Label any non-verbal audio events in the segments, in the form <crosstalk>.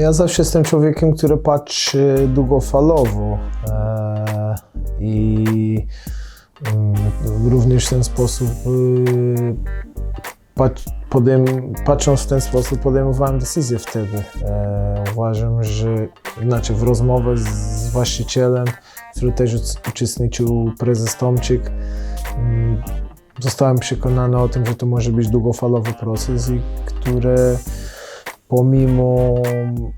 Ja zawsze jestem człowiekiem, który patrzy długofalowo e, i mm, również w ten sposób y, podejm, patrząc w ten sposób podejmowałem decyzję wtedy. E, uważam, że inaczej w rozmowę z, właścicielem, który też uc- uczestniczył prezes Tomczyk, mm, zostałem przekonany o tym, że to może być długofalowy proces i które pomimo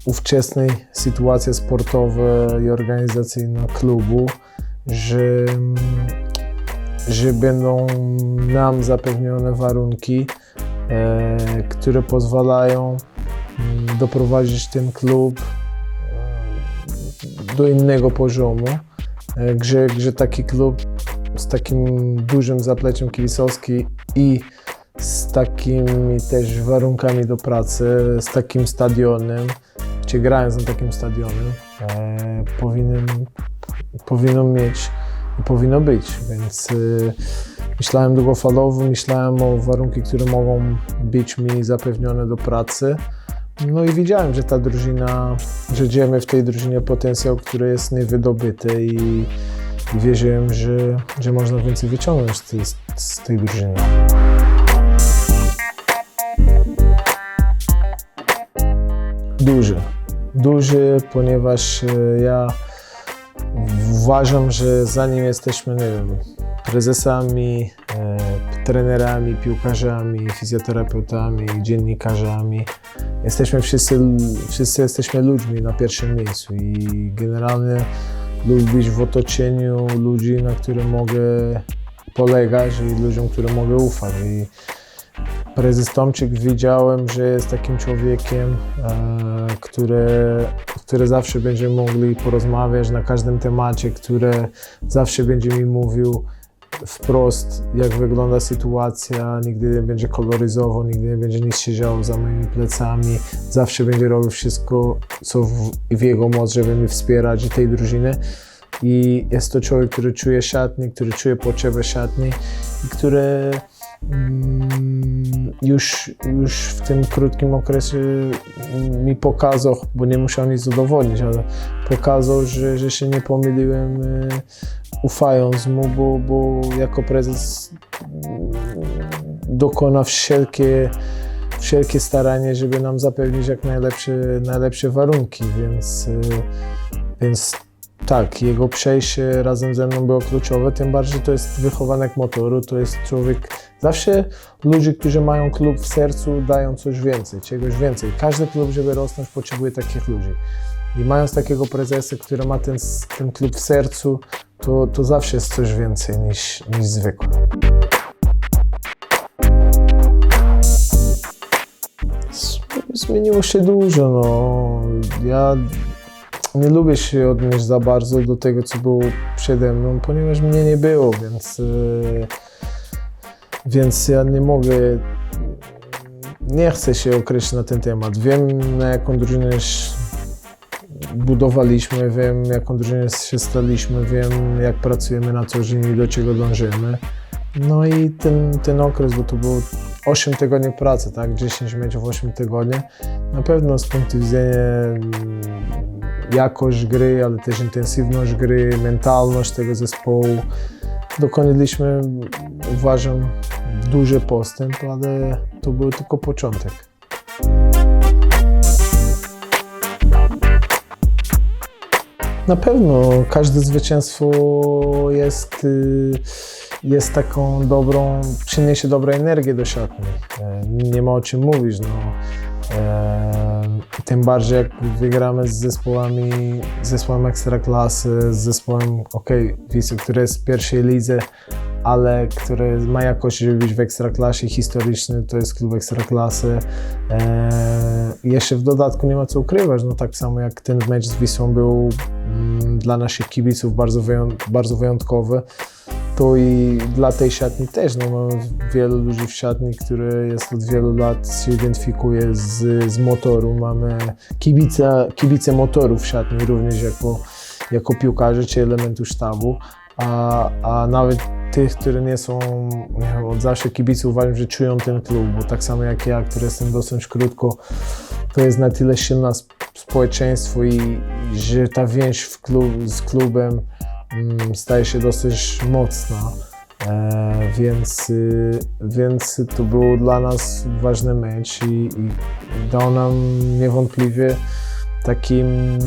ówczesnej sytuacji sportowej i organizacyjnej klubu, że, że będą nam zapewnione warunki, e, które pozwalają mm, doprowadzić ten klub e, do innego poziomu, e, że, że taki klub z takim dużym zapleciem kibicowskim i z takimi też warunkami do pracy, z takim stadionem, czy grając na takim stadionie, e, powinien, powinno mieć i powinno być. Więc e, myślałem długofalowo, myślałem o warunkach, które mogą być mi zapewnione do pracy. No i widziałem, że ta drużyna, że dzieje w tej drużynie potencjał, który jest niewydobyty i, i wierzyłem, że, że można więcej wyciągnąć z z tej drużyny. Duży. Duży, ponieważ e, ja uważam, że zanim jesteśmy, nie wiem, prezesami, e, trenerami, piłkarzami, fizjoterapeutami, dziennikarzami, jesteśmy wszyscy, wszyscy jesteśmy ludźmi na pierwszym miejscu i generalnie lubię być w otoczeniu ludzi, na które mogę polegać i ludziom, którym mogę ufać. I prezes Tomczyk widziałem, że jest takim człowiekiem, e, który, który zawsze będziemy mogli porozmawiać na każdym temacie, które zawsze będzie mi mówił wprost, jak wygląda sytuacja, nigdy nie będzie koloryzował, nigdy nie będzie nic się działo za moimi plecami, zawsze będzie robił wszystko, co w, w jego moc, żeby mnie wspierać i tej drużyny. I jest to człowiek, który czuje szatni, który czuje potrzebę szatni i który już, już w tym krótkim okresie mi pokazał, bo nie musiał nic udowodnić, ale pokazał, że, że się nie pomyliłem, e, ufając mu, bo, bo jako prezes mm, dokona wszelkie, wszelkie staranie, żeby nam zapewnić jak najlepsze, najlepsze warunki, więc, e, więc tak, jego przejście razem ze mną było kluczowe, tym bardziej to jest wychowanek motoru, to jest człowiek, zawsze ludzie, którzy mają klub w sercu dają coś więcej, czegoś więcej. Każdy klub, żeby rosnąć, potrzebuje takich ludzi. I mając takiego prezesa, który ma ten, ten klub w sercu, to, to zawsze jest coś więcej niż, niż zwykłe. Zmieniło się dużo, no. Ja nie lubię się odnieść za bardzo do tego, co było przede mną, ponieważ mnie nie było, więc, e, więc ja nie mogę, nie chcę się określić na ten temat. Wiem, na jaką drużynę budowaliśmy, wiem, jaką drużynę się staliśmy, wiem, jak pracujemy na co dzień i do czego dążymy. No i ten, ten okres, bo to było 8 tygodni pracy, tak? 10 meczów w 8 tygodni. Na pewno z punktu widzenia mm, jakość gry, ale też intensywność gry, mentalność tego zespołu. Dokonaliśmy, uważam, duży postęp, ale to był tylko początek. Na pewno każde zwycięstwo jest, y, jest taką dobrą, przyniesie dobrą energię do szatni. E, Nie ma o czym mówić. No. Tym bardziej jak wygramy z zespołami, z zespołem ekstraklasy, z zespołem OK, Wisły, który jest w pierwszej lidze, ale który ma jakość, żeby być w ekstraklasie historyczny, to jest klub ekstraklasy. E, jeszcze w dodatku nie ma co ukrywać, no tak samo jak ten mecz z Wisłą był mm, dla naszych kibiców bardzo, wyją- bardzo wyjątkowy, to i dla tej szatni też. No, mamy wielu ludzi w szatni, które jest od wielu lat się identyfikuje z, z motoru. Mamy kibice, kibice motoru w szatni również jako, jako piłkarze czy elementu sztabu, a, a nawet tych, które nie są nie wiem, od zawsze kibiców, uważam, że czują ten klub, bo tak samo jak ja, który jestem dosyć krótko, to jest na tyle silna sp- społeczeństwo i, i że ta więź w klub, z klubem staje się dosyć mocna. E, więc, y, więc to był dla nas ważny mecz i, i dał nam niewątpliwie takim mm,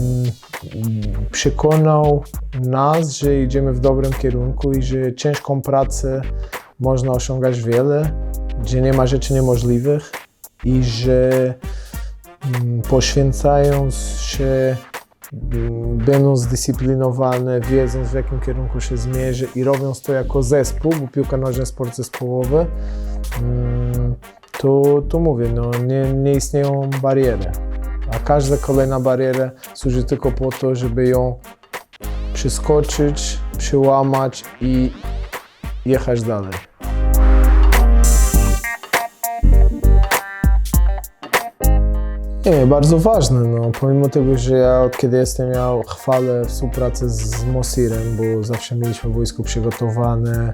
przekonał nas, że idziemy w dobrym kierunku i że ciężką pracę można osiągać wiele, że nie ma rzeczy niemożliwych i że mm, poświęcając się, mm, będąc zdyscyplinowane, wiedząc w jakim kierunku się zmierzy i robiąc to jako zespół, bo piłka nożna jest sport zespołowy, mm, to, to mówię, no, nie, nie istnieją bariery. A każda kolejna bariera służy tylko po to, żeby ją przeskoczyć, przełamać i jechać dalej. Nie, bardzo ważne, no, pomimo tego, że ja od kiedy jestem, ja chwalę współpracę z Mosirem, bo zawsze mieliśmy wojsko przygotowane,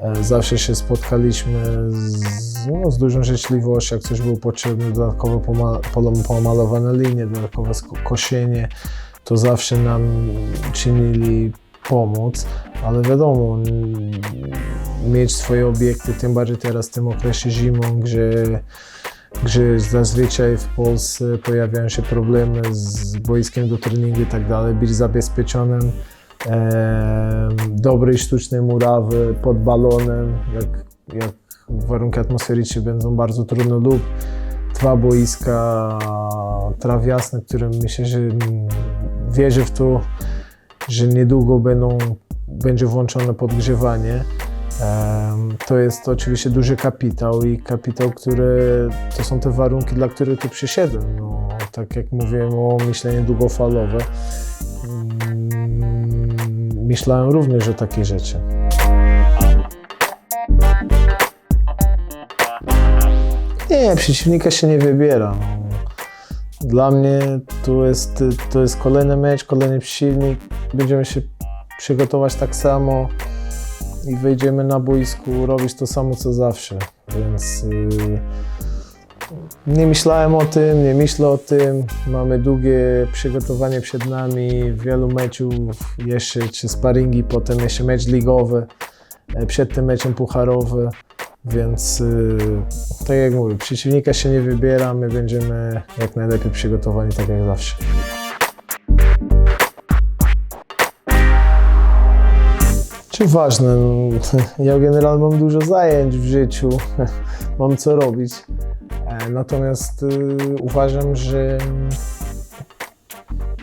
e, zawsze się spotkaliśmy z, no, z dużą życzliwością, jak coś było potrzebne, dodatkowo poma- polo- pomalowane linie, dodatkowe kosienie, to zawsze nam czynili pomoc, ale wiadomo, mieć swoje obiekty, tym bardziej teraz w tym okresie zimą, gdzie gdzie zazwyczaj w Polsce pojawiają się problemy z boiskiem do treningu i tak dalej, być zabezpieczonym e, dobrej sztucznej murawy pod balonem, jak, jak warunki atmosferyczne będą bardzo trudne lub dwa boiska trawiasne, które myślę, że mm, wierzę w to, że niedługo będą, będzie włączone podgrzewanie. To jest oczywiście duży kapitał i kapitał, który to są te warunki, dla których tu przyszedłem. No, tak jak mówiłem o myśleniu długofalowe, mm, myślałem również o takiej rzeczy. Nie, przeciwnika się nie wybiera. No. Dla mnie to jest, to jest kolejny mecz, kolejny przeciwnik. Będziemy się przygotować tak samo i wejdziemy na boisku robić to samo co zawsze. Więc yy, nie myślałem o tym, nie myślę o tym. Mamy długie przygotowanie przed nami, wielu meczów jeszcze, czy sparingi, potem jeszcze mecz ligowy, e, przed tym meczem pucharowy. Więc yy, tak jak mówię, przeciwnika się nie wybiera, my będziemy jak najlepiej przygotowani, tak jak zawsze. Czy ważne? Ja generalnie mam dużo zajęć w życiu, <laughs> mam co robić. E, Natomiast y, uważam, że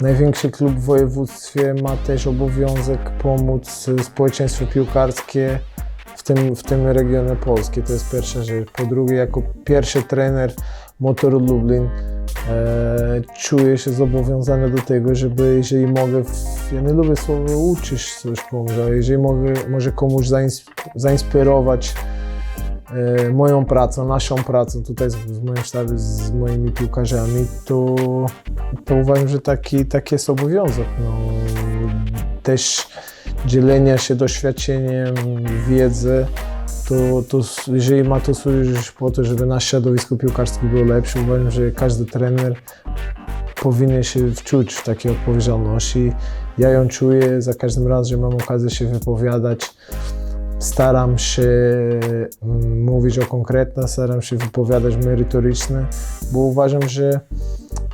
największy klub w województwie ma też obowiązek pomóc y, społeczeństwu piłkarskie w tym, w tym regionie Polski. To jest pierwsza rzecz. Po drugie, jako pierwszy trener Motoru Lublin e, czuję się zobowiązany do tego, żeby jeżeli mogę, ja nie lubię słowa uczyć coś pomóc, ale jeżeli mogę, może komuś zains, zainspirować e, moją pracą, naszą pracą tutaj z, z moim sztabem, z moimi piłkarzami, to, to uważam, że taki, taki jest obowiązek. No, też dzielenia się doświadczeniem, wiedzę, to, to jeżeli ma to służyć po to, żeby nasze środowisko piłkarskie było lepsze, uważam, że każdy trener powinien się wczuć w takie odpowiedzialności. Ja ją czuję za każdym razem, że mam okazję się wypowiadać. Staram się mm, mówić o konkretne, staram się wypowiadać merytoryczne, bo uważam, że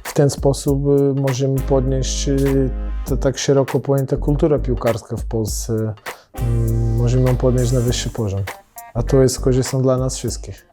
w ten sposób y, możemy podnieść y, to tak szeroko pojęta kultura piłkarska w Polsce. Mm, Możemy ją podnieść na wyższy poziom. A to jest korzystne dla nas wszystkich.